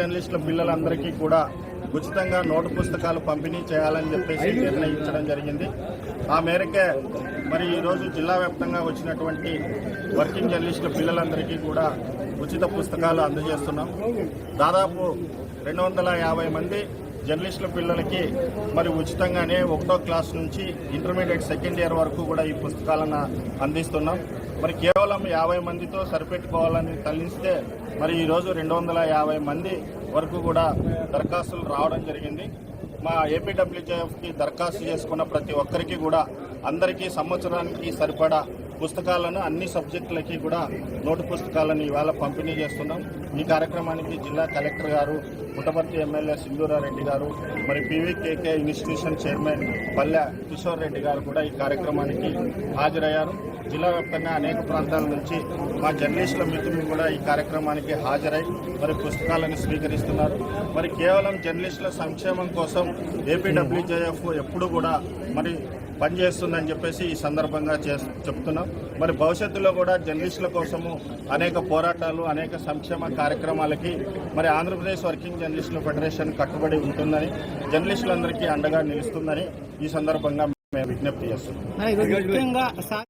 జర్నలిస్టుల పిల్లలందరికీ కూడా ఉచితంగా నోటు పుస్తకాలు పంపిణీ చేయాలని చెప్పేసి నిర్ణయించడం జరిగింది. ఆ మేరకే మరి ఈరోజు జిల్లా వ్యాప్తంగా వచ్చినటువంటి వర్కింగ్ జర్నలిస్టుల పిల్లలందరికీ కూడా ఉచిత పుస్తకాలు అందజేస్తున్నాం. దాదాపు రెండు వందల యాభై మంది జర్నలిస్టుల పిల్లలకి మరి ఉచితంగానే ఒకటో క్లాస్ నుంచి ఇంటర్మీడియట్ సెకండ్ ఇయర్ వరకు కూడా ఈ పుస్తకాలను అందిస్తున్నాం. మరి కేవలం యాభై మందితో సరిపెట్టుకోవాలని తల్లిస్తే మరి ఈరోజు రెండు వందల యాభై మంది వరకు కూడా దరఖాస్తులు రావడం జరిగింది. మా ఏపీడబ్ల్యూజేఎఫ్కి దరఖాస్తు చేసుకున్న ప్రతి ఒక్కరికి కూడా అందరికీ సంవత్సరానికి సరిపడా పుస్తకాలను అన్ని సబ్జెక్టులకి కూడా నోటు పుస్తకాలను ఇవాళ పంపిణీ చేస్తున్నాం. ఈ కార్యక్రమానికి జిల్లా కలెక్టర్ గారు పుట్టపర్తి ఎమ్మెల్యే సింధూరారెడ్డి గారు మరి పీవీకేకే ఇన్స్టిట్యూషన్ చైర్మన్ పల్లె కిషోర్ రెడ్డి గారు కూడా ఈ కార్యక్రమానికి హాజరయ్యారు. జిల్లా వ్యాప్తంగా అనేక ప్రాంతాల నుంచి మా జర్నలిస్టుల మిత్రులు కూడా ఈ కార్యక్రమానికి హాజరై మరి పుస్తకాలను స్వీకరిస్తున్నారు. మరి కేవలం జర్నలిస్టుల సంక్షేమం కోసం ఏపీడబ్ల్యూజేఎఫ్ ఎప్పుడు కూడా మరి పనిచేస్తుందని చెప్పేసి ఈ సందర్భంగా చే చెప్తున్నాం. మరి భవిష్యత్తులో కూడా జర్నలిస్టుల కోసము అనేక పోరాటాలు అనేక సంక్షేమ కార్యక్రమాలకి మరి ఆంధ్రప్రదేశ్ వర్కింగ్ జర్నలిస్టుల ఫెడరేషన్ కట్టుబడి ఉంటుందని జర్నలిస్టులందరికీ అండగా నిలుస్తుందని ఈ సందర్భంగా మేము విజ్ఞప్తి చేస్తున్నాం.